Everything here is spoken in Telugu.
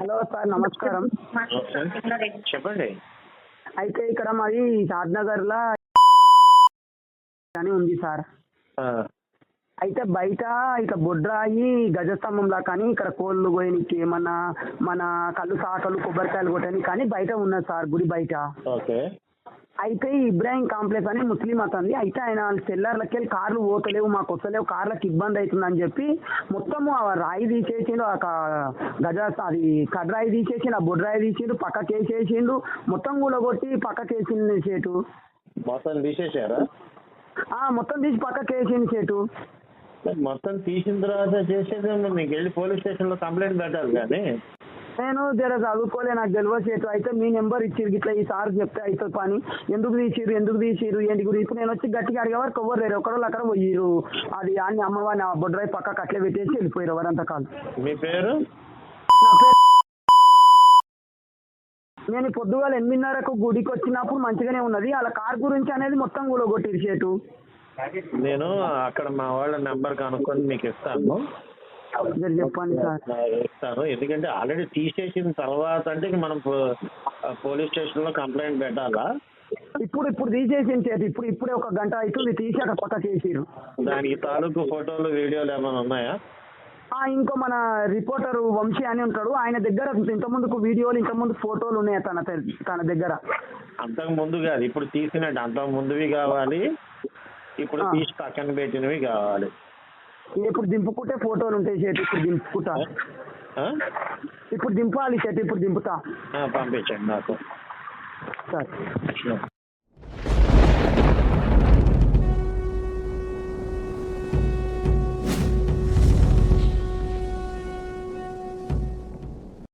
హలో సార్ నమస్కారం. చెప్పండి. అయితే ఇక్కడ మాది షాద్నగర్ లా అని ఉంది సార్. అయితే బయట ఇట్లా బొడ్రాయి గజస్తంభంలా కానీ ఇక్కడ కోళ్ళు పోయనికి ఏమన్నా మన కళ్ళు సాకలు కొబ్బరికాయలు కొట్టని కానీ బయట ఉన్నది సార్ గుడి బయట. ఓకే. అయితే ఇబ్రాహిం కాంప్లెక్స్ అని ముస్లిం అతనిది. అయితే ఆయన సెల్లర్లకి వెళ్ళి కార్లు పోతలేవు మాకు వస్తలేవు కార్లకు ఇబ్బంది అవుతుందని చెప్పి మొత్తము ఆ రాయి తీసేసిండు ఆ గజ అది కడ్రాయి తీసేసిండు ఆ బొడ్రాయి తీసిండు పక్కకి వేసేసిండు మొత్తం కూలగొట్టి పక్కకి వేసింది చేటు. మొత్తం తీసేశారా ఆ మొత్తం తీసి పక్కకి వేసింది చేటు. మొత్తం తీసిన తర్వాత చేసేది. మీకు వెళ్ళి పోలీస్ స్టేషన్లో కంప్లైంట్ పెట్టాలి కానీ. నేను జర చదువుకోలే నాకు తెలియదు చేటు అయితే మీ నెంబర్ ఇచ్చిరు ఇట్లా ఈ సార్ చెప్తే అయితే పని. ఎందుకు తీసిరు ఎందుకు తీసిరు ఏంటి గురించి? ఇప్పుడు నేను వచ్చి గట్టిగా అడిగే వరకు ఎవ్వరు లేరు. ఒకరోజు అక్కడ పోయిరు అది అన్ని అమ్మవారిని ఆ బొడ్రాయి పక్కకు అట్లే పెట్టేసి వెళ్ళిపోయారు ఎవరంతా కాదు మీ పేరు? నా పేరు నేను పొద్దుగాల ఎనిమిదిన్నరకు గుడికి వచ్చినప్పుడు మంచిగానే ఉన్నది. అలా కార్ గురించి అనేది మొత్తం కూలగొట్టిరు చేటు నేను అక్కడ మా వాళ్ళ నెంబర్ కనుక్కొని మీకు ఇస్తాను. చెప్పండి సార్. ఆ, ఇస్తాను ఎందుకంటే ఆల్రెడీ తీసేసిన తర్వాత అంటే మనం పోలీస్ స్టేషన్లో కంప్లైంట్ పెట్టాలా? ఇప్పుడు ఇప్పుడు తీసేసిన చేతి ఇప్పుడు ఇప్పుడే ఒక గంట అవుతుంది. తీసి అక్కడ పక్క చేసిరు దానికి తాలూకు ఫోటోలు వీడియోలు ఏమైనా ఉన్నాయా? ఆ ఇంకో మన రిపోర్టర్ వంశీ అని ఉంటాడు. ఆయన దగ్గర ఇంత ముందుకు వీడియోలు ఇంత ముందు ఫోటోలు ఉన్నాయి తన తన దగ్గర? అంతకు ముందు కాదు. ఇప్పుడు తీసినట్టు అంతకు ముందువి కావాలి. ఇప్పుడు. తీసి పక్కన పెట్టినవి కావాలి. ఇప్పుడు దింపుకుంటే ఫోటోలు ఉంటాయి చేతి ఇప్పుడు దింపుకుంటా ఆ? ఇప్పుడు దింపాలి చేతి ఇప్పుడు దింపుతా. ఆ, పంపించండి నాకు. సార్.